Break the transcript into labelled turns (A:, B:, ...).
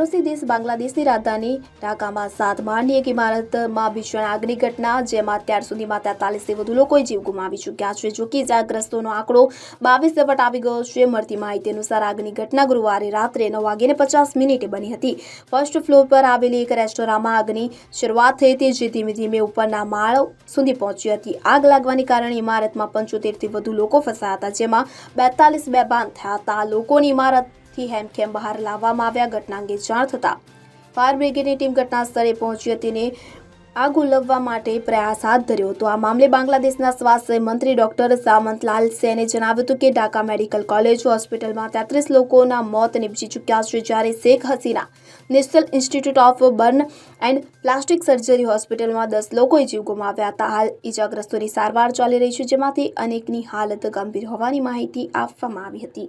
A: પાડોશી દેશ બાંગ્લાદેશની રાજધાની ઢાકામાં સાત માળની એક ઇમારતમાં ભીષણ આગની ઘટના, જેમાં અત્યાર સુધીમાં તેતાલીસથી વધુ લોકોએ જીવ ગુમાવી ચૂક્યા છે. જો કે ઇજાગ્રસ્તોનો આંકડો બાવીસ વટ આવી ગયો છે. મળતી માહિતી અનુસાર આગની ઘટના ગુરુવારે રાત્રે નવ વાગ્યે પચાસ મિનિટે બની હતી. ફર્સ્ટ ફ્લોર પર આવેલી એક રેસ્ટોરાંમાં આગની શરૂઆત થઈ હતી, જે ધીમે ધીમે ઉપરના માળ સુધી પહોંચી હતી. આગ લાગવાને કારણે ઇમારતમાં પંચોતેરથી વધુ લોકો ફસાયા હતા, જેમાં બેતાલીસ બેભાન થયા હતા. લોકોની ઇમારતથી હેમખેમ બહાર લાવવામાં આવ્યા ઘટના અંગે જાણ થતાં ફાયર બ્રિગેડની ટીમ ઘટના સ્થળે પહોંચી હતી અને આગ ઉલવવા માટે પ્રયાસ હાથ ધર્યો હતો. આ મામલે બાંગ્લાદેશના સ્વાસ્થ્ય મંત્રી ડોક્ટર સામંતલાલ સેને જણાવ્યું હતું કે ઢાકા મેડિકલ કોલેજ હોસ્પિટલમાં તેત્રીસ લોકોના મોત નિપજી ચૂક્યા છે, જ્યારે Sheikh Hasina national institute of burn and plastic surgery હોસ્પિટલમાં દસ લોકોએ જીવ ગુમાવ્યા હતા. હાલ ઇજાગ્રસ્તોની સારવાર ચાલી રહી છે, જેમાંથી અનેકની હાલત ગંભીર હોવાની માહિતી આપવામાં આવી હતી.